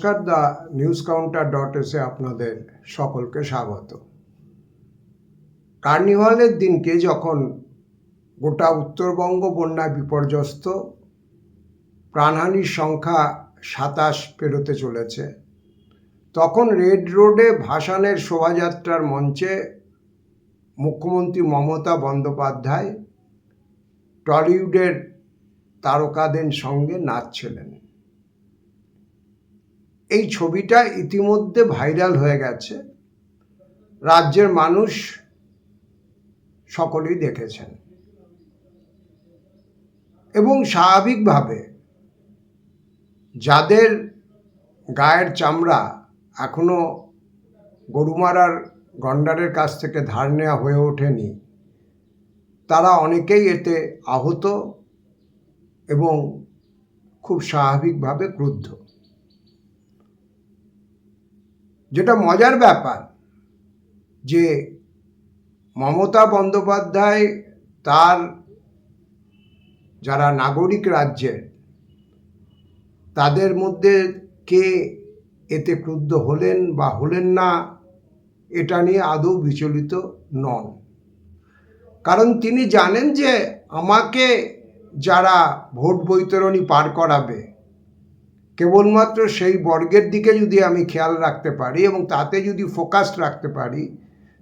নমস্কার, the news counter dot এসে আপনাদের সকলকে স্বাগত। কার্নিভালের দিনকে যখন গোটা উত্তরবঙ্গ বন্যায় বিপর্যস্ত, প্রাণহানির সংখ্যা সাতাশ পেরোতে চলেছে, তখন রেড রোডে ভাসানের শোভাযাত্রার মঞ্চে মুখ্যমন্ত্রী মমতা বন্দ্যোপাধ্যায় টলিউডের তারকাদের সঙ্গে নাচছিলেন। এই ছবিটা ইতিমধ্যে ভাইরাল হয়ে গেছে। রাজ্যের মানুষ সকলেই দেখেছেন। এবং স্বাভাবিকভাবে যাদের গায়ের চামড়া এখনও গরুমারার গন্ডারের কাছ থেকে ধার নেওয়া হয়ে ওঠেনি, তারা অনেকেই এতে আহত এবং খুব স্বাভাবিকভাবে ক্রুদ্ধ। যেটা মজার ব্যাপার, যে মমতা বন্দ্যোপাধ্যায় তার যারা নাগরিক রাজ্যের, তাদের মধ্যে কে এতে ক্রুদ্ধ হলেন বা হলেন না, এটা নিয়ে আদৌ বিচলিত নন। কারণ তিনি জানেন যে আমাকে যারা ভোট বৈতরণী পার করাবে কেবলমাত্র সেই বর্গের দিকে যদি আমি খেয়াল রাখতে পারি এবং তাতে যদি ফোকাস রাখতে পারি,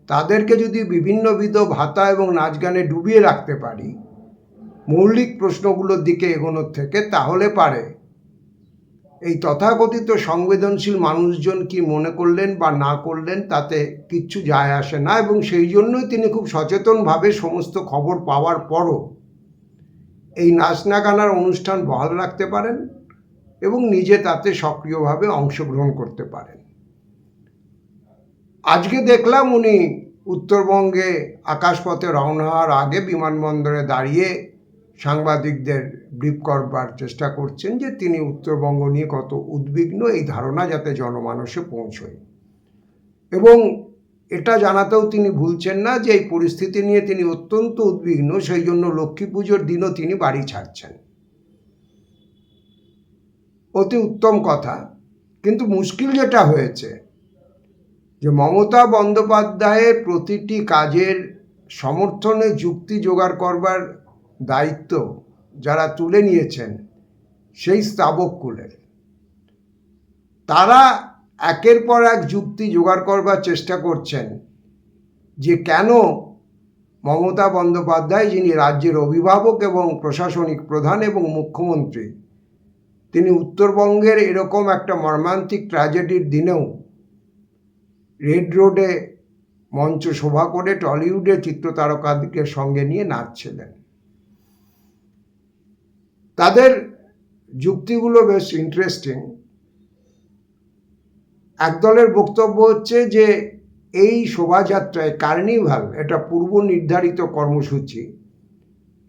তাদেরকে যদি বিভিন্নবিধ ভাতা এবং নাচ গানে ডুবিয়ে রাখতে পারি, মৌলিক প্রশ্নগুলোর দিকে এগোনোর থেকে তাহলে পারে। এই তথাকথিত সংবেদনশীল মানুষজন কি মনে করলেন বা না করলেন তাতে কিচ্ছু যায় আসে না এবং সেই জন্যই তিনি খুব সচেতনভাবে সমস্ত খবর পাওয়ার পরও এই নাচনা গানার অনুষ্ঠান বহাল রাখতে পারেন? এবং নিজে তাতে সক্রিয়ভাবে অংশগ্রহণ করতে পারেন। আজকে দেখলাম উনি উত্তরবঙ্গে আকাশপথে রওনা হওয়ার আগে বিমানবন্দরে দাঁড়িয়ে সাংবাদিকদের ব্রিফ করবার চেষ্টা করছেন যে তিনি উত্তরবঙ্গ নিয়ে কত উদ্বিগ্ন, এই ধারণা যাতে জনমানসে পৌঁছয়। এবং এটা জানাতেও তিনি ভুলছেন না যে এই পরিস্থিতি নিয়ে তিনি অত্যন্ত উদ্বিগ্ন, সেই জন্য লক্ষ্মী পুজোর দিনও তিনি বাড়ি ছাড়ছেন। অতি উত্তম কথা। কিন্তু মুশকিল যেটা হয়েছে, যে মমতা বন্দ্যোপাধ্যায়ের প্রতিটি কাজের সমর্থনে যুক্তি জোগাড় করবার দায়িত্ব যারা তুলে নিয়েছেন, সেই স্তাবক কুলের। তারা একের পর এক যুক্তি জোগাড় করবার চেষ্টা করছেন, যে কেন মমতা বন্দ্যোপাধ্যায়, যিনি রাজ্যের অভিভাবক এবং প্রশাসনিক প্রধান এবং মুখ্যমন্ত্রী তিনি উত্তরবঙ্গের এরকম একটা মর্মান্তিক ট্র্যাজেডির দিনেও রেড রোডে মঞ্চ শোভা করে টলিউডে চিত্রতারকাদিকে সঙ্গে নিয়ে নাচছিলেন। তাদের যুক্তিগুলো বেশ ইন্টারেস্টিং একদলের বক্তব্য হচ্ছে যে, এই শোভাযাত্রায় কার্নিভাল, এটা পূর্ব নির্ধারিত কর্মসূচি,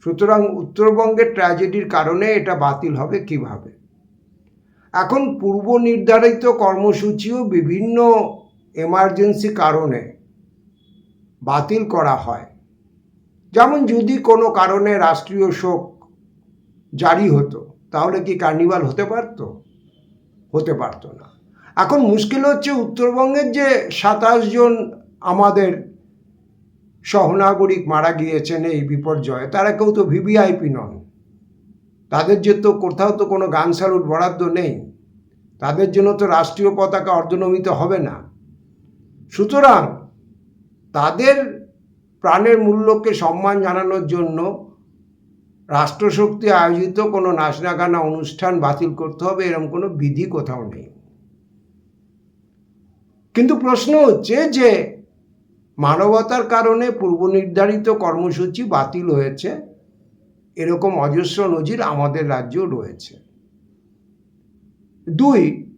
সুতরাং উত্তরবঙ্গের ট্র্যাজেডির কারণে এটা বাতিল হবে কীভাবে? এখন পূর্ব নির্ধারিত কর্মসূচিও বিভিন্ন এমার্জেন্সি কারণে বাতিল করা হয়। যেমন যদি কোনো কারণে রাষ্ট্রীয় শোক জারি হতো, তাহলে কি কার্নিভাল হতে পারতো? হতে পারতো না। এখন মুশকিল হচ্ছে উত্তরবঙ্গের যে সাতাশ জন আমাদের সহনাগরিক মারা গিয়েছেন এই বিপর্যয়ে, তারা কেউ তো ভিভিআইপি নন। তাদের যে তো কোথাও তো কোনো গান স্যালুট বরাদ্দ নেই, তাদের জন্য তো রাষ্ট্রীয় পতাকা অর্ধনমিত হবে না। সুতরাং তাদের প্রাণের মূল্যকে সম্মান জানানোর জন্য রাষ্ট্রশক্তি আয়োজিত কোনো নাচনা গানা অনুষ্ঠান বাতিল করতে হবে এরকম কোনো বিধি কোথাও নেই। কিন্তু প্রশ্ন হচ্ছে যে মানবতার কারণে পূর্ব নির্ধারিত কর্মসূচি বাতিল হয়েছে এরকম অজস্র নজির আমাদের রাজ্যেও রয়েছে। দুই,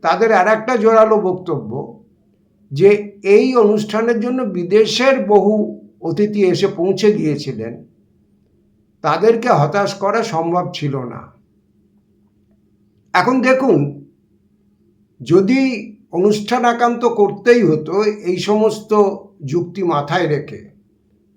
তাদের আর একটা জোরালো বক্তব্য যে এই অনুষ্ঠানের জন্য বিদেশের বহু অতিথি এসে পৌঁছে গিয়েছিলেন। তাদেরকে হতাশ করা সম্ভব ছিল না। এখন দেখুন, যদি অনুষ্ঠান একান্ত করতেই হতো, এই সমস্ত যুক্তি মাথায় রেখে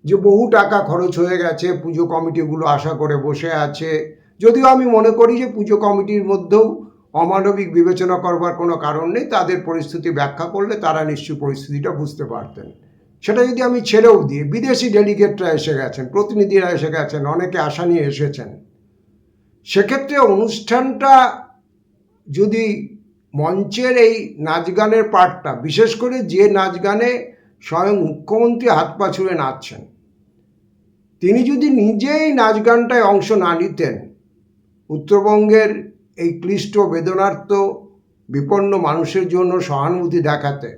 যে বহু টাকা খরচ হয়ে গেছে, পুজো কমিটিগুলো আশা করে বসে আছে। যদিও আমি মনে করি যে পুজো কমিটির মধ্যেও অমানবিক বিবেচনা করবার কোনো কারণ নেই, তাদের পরিস্থিতি ব্যাখ্যা করলে তারা নিশ্চয়ই পরিস্থিতিটা বুঝতে পারতেন। সেটা যদি আমি ছেড়েও দিই, বিদেশি ডেলিগেটরা এসে গেছেন, প্রতিনিধিরা এসে গেছেন, অনেকে আশা নিয়ে এসেছেন। সেক্ষেত্রে অনুষ্ঠানটা যদি মঞ্চের এই নাচ গানের পার্টটা, বিশেষ করে যে নাচ গানে স্বয়ং মুখ্যমন্ত্রী হাত পা ছুঁড়ে নাচছেন তিনি যদি নিজেই নাচ গানটায় অংশ না নিতেন, উত্তরবঙ্গের এই ক্লিষ্ট, বেদনার্ত, বিপন্ন মানুষের জন্য সহানুভূতি দেখাতে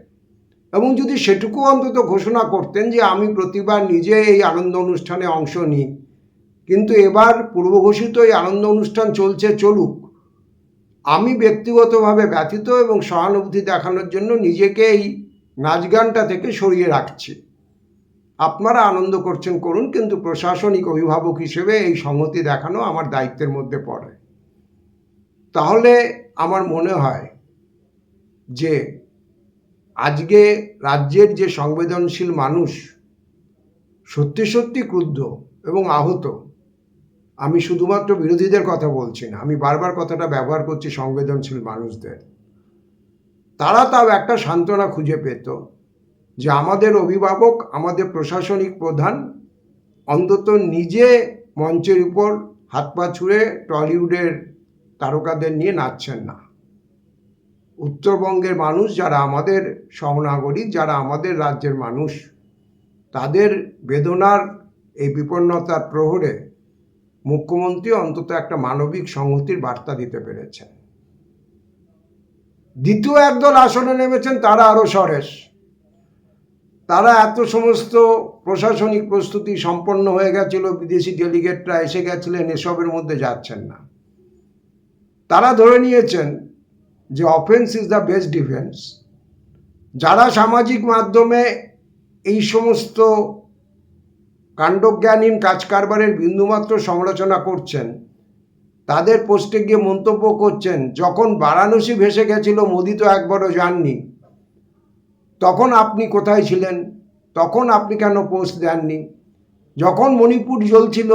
এবং যদি সেটুকু অন্তত ঘোষণা করতেন যে আমি প্রতিবার নিজে এই আনন্দ অনুষ্ঠানে অংশ নিই, কিন্তু এবার পূর্বঘোষিত এই আনন্দ অনুষ্ঠান চলছে, চলুক। আমি ব্যক্তিগতভাবে ব্যথিত এবং সহানুভূতি দেখানোর জন্য নিজেকে এই নাচ গানটা থেকে সরিয়ে রাখছি। আপনারা আনন্দ করছেন, করুন, কিন্তু প্রশাসনিক অভিভাবক হিসেবে এই সংহতি দেখানো আমার দায়িত্বের মধ্যে পড়ে। তাহলে আমার মনে হয় যে আজকে রাজ্যের যে সংবেদনশীল মানুষ সত্যি সত্যি ক্রুদ্ধ এবং আহত, আমি শুধুমাত্র বিরোধীদের কথা বলছি না, আমি বারবার কথাটা ব্যবহার করছি সংবেদনশীল মানুষদের। তারা তাও একটা সান্ত্বনা খুঁজে পেত যে আমাদের অভিভাবক, আমাদের প্রশাসনিক প্রধান অন্তত নিজে মঞ্চের উপর হাত পা ছুঁড়ে টলিউডের তারকাদের নিয়ে নাচছেন না। উত্তরবঙ্গের মানুষ যারা আমাদের সহনাগরিক, যারা আমাদের রাজ্যের মানুষ, তাদের বেদনার এই বিপন্নতার প্রহরে মুখ্যমন্ত্রী অন্তত একটা মানবিক সংহতির বার্তা দিতে পেরেছেন। দ্বিতীয় একদল আসনে নেমেছেন তারা আরও সরেশ তারা এত সমস্ত প্রশাসনিক প্রস্তুতি সম্পন্ন হয়ে গেছিল, বিদেশি ডেলিগেটরা এসে গেছিলেন, এসবের মধ্যে যাচ্ছেন না। তারা ধরে নিয়েছেন যে offence is the best defence যারা সামাজিক মাধ্যমে এই সমস্ত কাণ্ডজ্ঞানহীন কাজ কারবারের বিন্দুমাত্র সমালোচনা করছেন, তাদের পোস্টে গিয়ে মন্তব্য করছেন, যখন বারাণসী ভেসে গেছিল, মোদি তো একবারও যাননি তখন আপনি কোথায় ছিলেন? তখন আপনি কেন পোস্ট দেননি? যখন মণিপুর জ্বলছিল,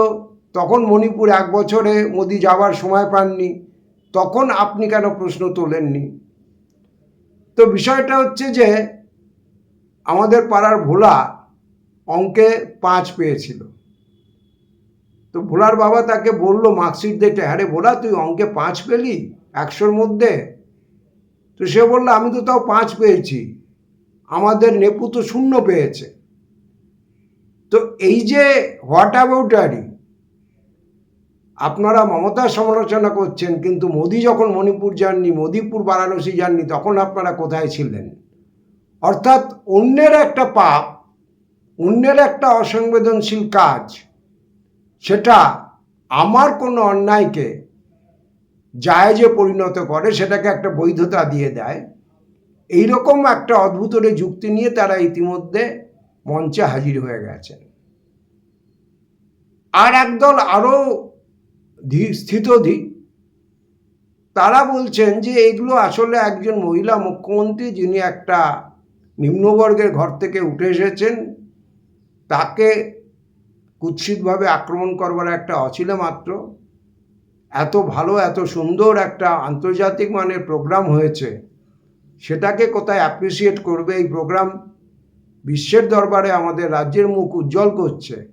তখন মণিপুর এক বছরে মোদি যাওয়ার সময় পাননি, তখন আপনি কেন প্রশ্ন তোলেননি? তো বিষয়টা হচ্ছে যে, আমাদের পাড়ার ভোলা অঙ্কে পাঁচ পেয়েছিল। তো ভোলার বাবা তাকে বলল মার্কশিট দেখে হ্যাঁ ভোলা, তুই অঙ্কে পাঁচ পেলি একশোর মধ্যে? তো সে বলল, আমি তো তাও পাঁচ পেয়েছি। আমাদের নেপু তো শূন্য পেয়েছে। তো এই যে হোয়াট অ্যাবাউটারি আপনারা মমতার সমালোচনা করছেন, কিন্তু মোদি যখন মণিপুর যাননি, মোদিপুর বারাণসী যাননি, তখন আপনারা কোথায় ছিলেন? অর্থাৎ অন্যের একটা পাপ, অন্যের একটা অসংবেদনশীল কাজ, সেটা আমার কোনো অন্যায়কে জায়েজে পরিণত করে, সেটাকে একটা বৈধতা দিয়ে দেয়। এইরকম একটা অদ্ভুতরে যুক্তি নিয়ে তারা ইতিমধ্যে মঞ্চে হাজির হয়ে গেছেন। আর একদল আরও স্থিতধী তারা বলছেন যে এগুলো আসলে একজন মহিলা মুখ্যমন্ত্রী যিনি একটা নিম্নবর্গের ঘর থেকে উঠে এসেছেন, তাকে কুৎসিতভাবে আক্রমণ করবার একটা অছিলে মাত্র। এত ভালো, এত সুন্দর একটা আন্তর্জাতিক মানের প্রোগ্রাম হয়েছে। সেটাকে কোথায় অ্যাপ্রিসিয়েট করবে এই প্রোগ্রাম বিশ্বের দরবারে আমাদের রাজ্যের মুখ উজ্জ্বল করছে।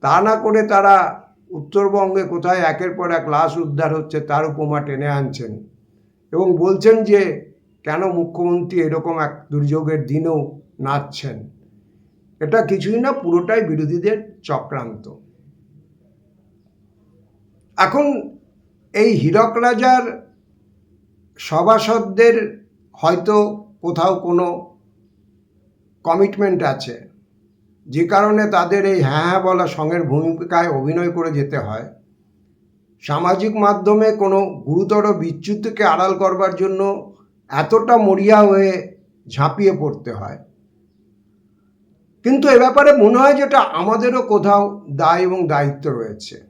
তা না করে তারা উত্তরবঙ্গে কোথায় একের পর এক লাশ উদ্ধার হচ্ছে তার উপমা টেনে আনছেন। এবং বলছেন যে, কেন মুখ্যমন্ত্রী এরকম এক দুর্যোগের দিনেও নাচছেন? এটা কিছুই না, পুরোটাই বিরোধীদের চক্রান্ত। এখন এই হীরক রাজার সভাসদদের হয়তো কোথাও কোনো কমিটমেন্ট আছে। যে কারণে তাদের এই হ্যাঁ হ্যাঁ বলা সঙ্গের ভূমিকায় অভিনয় করে যেতে হয়। সামাজিক মাধ্যমে কোনো গুরুতর বিচ্যুতিকে আড়াল করবার জন্য এতটা মরিয়া হয়ে ঝাঁপিয়ে পড়তে হয়। কিন্তু এ ব্যাপারে মনে হয় যেটা আমাদেরও কোথাও দায় এবং দায়িত্ব রয়েছে।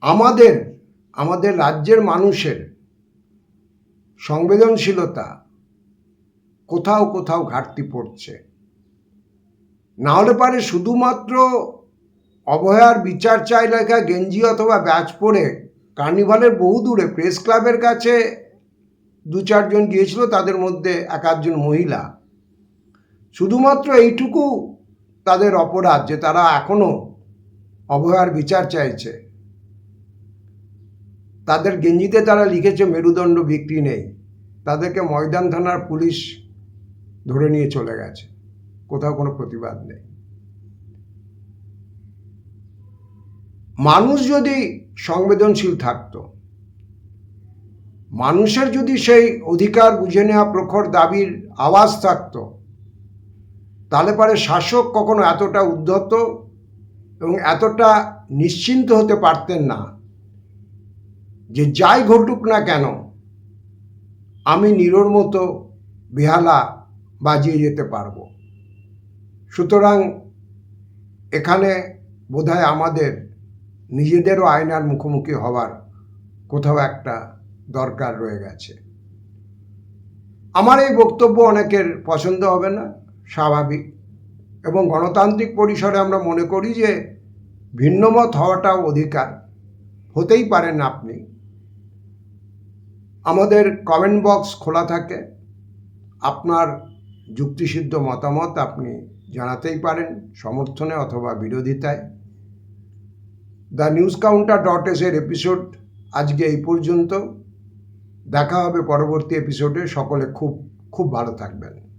আমাদের আমাদের রাজ্যের মানুষের সংবেদনশীলতা কোথাও কোথাও ঘাটতি পড়ছে। না হলে পারে শুধুমাত্র অবহেয়ার বিচার চাই লেখা গেঞ্জি অথবা ব্যাচ পরে কার্নিভালের বহু দূরে প্রেস ক্লাবের কাছে দু চারজন গিয়েছিল, তাদের মধ্যে এক আধজন মহিলা। শুধুমাত্র এইটুকু তাদের অপরাধ যে তারা এখনও অভয়ার বিচার চাইছে। তাদের গেঞ্জিতে তারা লিখেছে, মেরুদণ্ড বিক্রি নেই। তাদেরকে ময়দান থানার পুলিশ ধরে নিয়ে চলে গেছে। কোথাও কোনো প্রতিবাদ নেই। মানুষ যদি সংবেদনশীল থাকতো, মানুষের যদি সেই অধিকার বুঝে নেওয়া প্রখর দাবির আওয়াজ থাকতো, তাহলে পরে শাসক কখনো এতটা উদ্ধত এবং এতটা নিশ্চিন্ত হতে পারতেন না। যে যাই ঘটুক না কেন, আমি নিরোর মতো বেহালা বাজিয়ে যেতে পারব। সুতরাং এখানে বোধহয় আমাদের নিজেদেরও আয়নার মুখোমুখি হওয়ার কোথাও একটা দরকার রয়ে গেছে। আমার এই বক্তব্য অনেকের পছন্দ হবে না, স্বাভাবিক। এবং গণতান্ত্রিক পরিসরে আমরা মনে করি যে ভিন্নমত হওয়াটাও অধিকার। হতেই পারেন আপনি। আমাদের কমেন্ট বক্স খোলা থাকে। আপনার যুক্তিসিদ্ধ মতামত আপনি জানাতেই পারেন সমর্থনে অথবা বিরোধিতায়। The news counter dot S এর এপিসোড আজকে এই পর্যন্ত। দেখা হবে পরবর্তী এপিসোডে সকলে খুব খুব ভালো থাকবেন।